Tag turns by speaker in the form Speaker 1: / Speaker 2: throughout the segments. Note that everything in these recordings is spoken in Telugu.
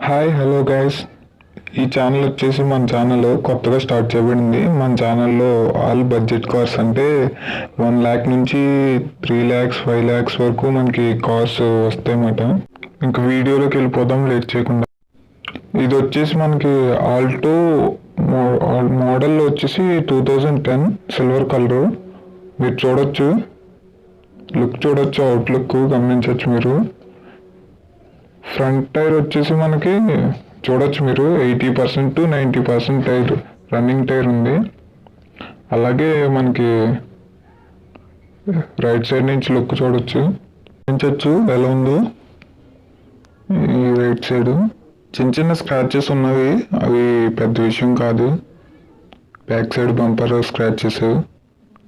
Speaker 1: హాయ్ హలో గైస్ ఈ ఛానల్ వచ్చేసి మన ఛానల్ కొత్తగా స్టార్ట్ చేయబడింది. మన ఛానల్లో ఆల్ బడ్జెట్ కార్స్ అంటే వన్ ల్యాక్ నుంచి త్రీ ల్యాక్స్ ఫైవ్ ల్యాక్స్ వరకు మనకి కార్స్ వస్తాయన్నమాట. ఇంకా వీడియోలోకి వెళ్ళిపోదాం లేట్ చేయకుండా. ఇది వచ్చేసి మనకి ఆల్టో మోడల్ వచ్చేసి two thousand ten silver colour మీరు చూడొచ్చు. లుక్ చూడొచ్చు అవుట్లుక్ గమనించవచ్చు మీరు. ఫ్రంట్ టైర్ వచ్చేసి మనకి చూడొచ్చు మీరు eighty percent to ninety percent tyre running tyre ఉంది. అలాగే మనకి రైట్ సైడ్ నుంచి లుక్ చూడొచ్చు. గమనించవచ్చు ఎలా ఉందో? ఈ రైట్ సైడ్ చిన్న చిన్న స్క్రాచెస్ ఉన్నవి అవి పెద్ద విషయం కాదు. Back side bumper scratches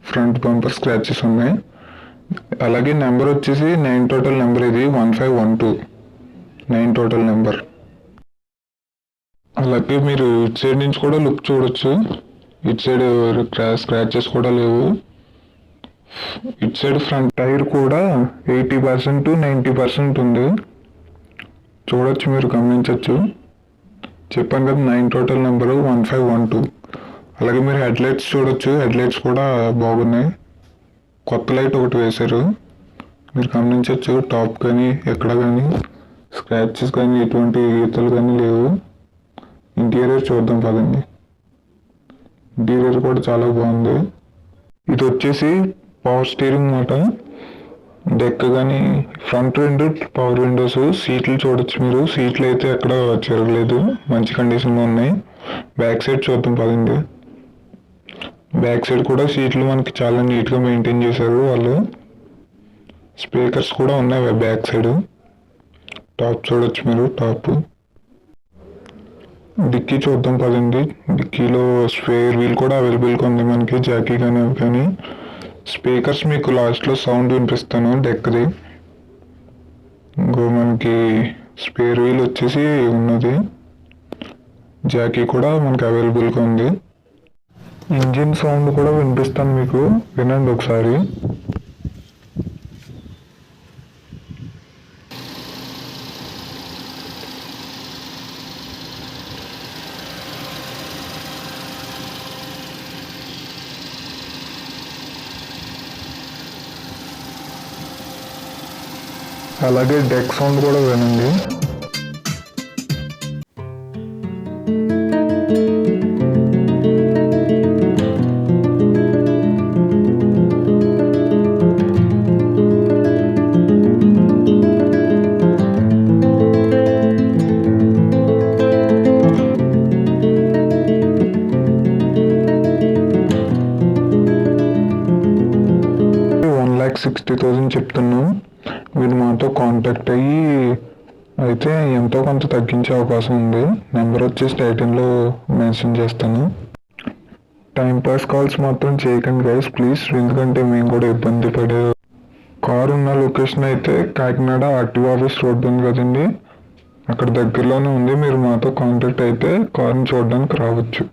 Speaker 1: front bumper scratches ఉన్నాయి. అలాగే నెంబర్ వచ్చేసి నైన్ టోటల్ నెంబర్ ఇది one five one two nine total number అలాగే మీరు ఇటు సైడ్ నుంచి కూడా లుక్ చూడొచ్చు. ఇటు సైడ్ స్క్రాచెస్ కూడా లేవు. ఇటు సైడ్ ఫ్రంట్ టైర్ కూడా eighty percent to ninety percent ఉంది. చూడొచ్చు మీరు గమనించవచ్చు చెప్పాను కదా nine total number one five one two అలాగే మీరు హెడ్లైట్స్ చూడొచ్చు. హెడ్లైట్స్ కూడా బాగున్నాయి. కొత్త లైట్ ఒకటి వేశారు. మీరు గమనించవచ్చు టాప్ కానీ ఎక్కడ కానీ. స్క్రాచెస్ కానీ ఎటువంటి గీతలు కానీ లేవు. ఇంటీరియర్ చూద్దాం పదండి. ఇంటీరియర్ కూడా చాలా బాగుంది. ఇది వచ్చేసి పవర్ స్టీరింగ్ మాట. డెక్ కానీ ఫ్రంట్ రెండు పవర్ విండోస్ సీట్లు చూడొచ్చు మీరు. సీట్లు అయితే ఎక్కడ చెరగలేదు మంచి కండిషన్లో ఉన్నాయి. బ్యాక్ సైడ్ చూద్దాం పదండి. బ్యాక్ సైడ్ కూడా సీట్లు మనకి చాలా నీట్గా మెయింటైన్ చేశారు వాళ్ళు. స్పీకర్స్ కూడా ఉన్నాయి బ్యాక్ సైడ్ టాప్ చూడొచ్చు మీరు టాప్. డిక్కీ చూద్దాం పదండి. డిక్కీలో స్పేర్ వీల్ కూడా అవైలబుల్గా ఉంది మనకి జాకీ కానీ అవి కానీ. స్పీకర్స్ మీకు లాస్ట్లో సౌండ్ వినిపిస్తాను డెక్ది. ఇంకో మనకి స్పేర్ వీల్ వచ్చేసి ఉన్నది. జాకీ కూడా మనకి అవైలబుల్గా ఉంది. ఇంజిన్ సౌండ్ కూడా వినిపిస్తాను మీకు. వినండి ఒకసారి. అలాగే డెక్ సౌండ్ కూడా వినండి. వన్ ల్యాక్ సిక్స్టీ థౌజండ్ చెప్తున్నాం. మీరు మాతో కాంటాక్ట్ అయ్యి అయితే ఎంతో కొంత తగ్గించే అవకాశం ఉంది. నెంబర్ వచ్చేసి టైటిల్లో మెన్షన్ చేస్తాను. టైం పాస్ కాల్స్ మాత్రం చేయకండి గైస్ ప్లీజ్ ఎందుకంటే మేము కూడా ఇబ్బంది పడే కార్ ఉన్న లొకేషన్ అయితే కాకినాడ ఆర్టీఓ ఆఫీస్ రోడ్ ఉంది కదండి. అక్కడ దగ్గరలోనే ఉంది. మీరు మాతో కాంటాక్ట్ అయితే కార్ని చూడడానికి రావచ్చు.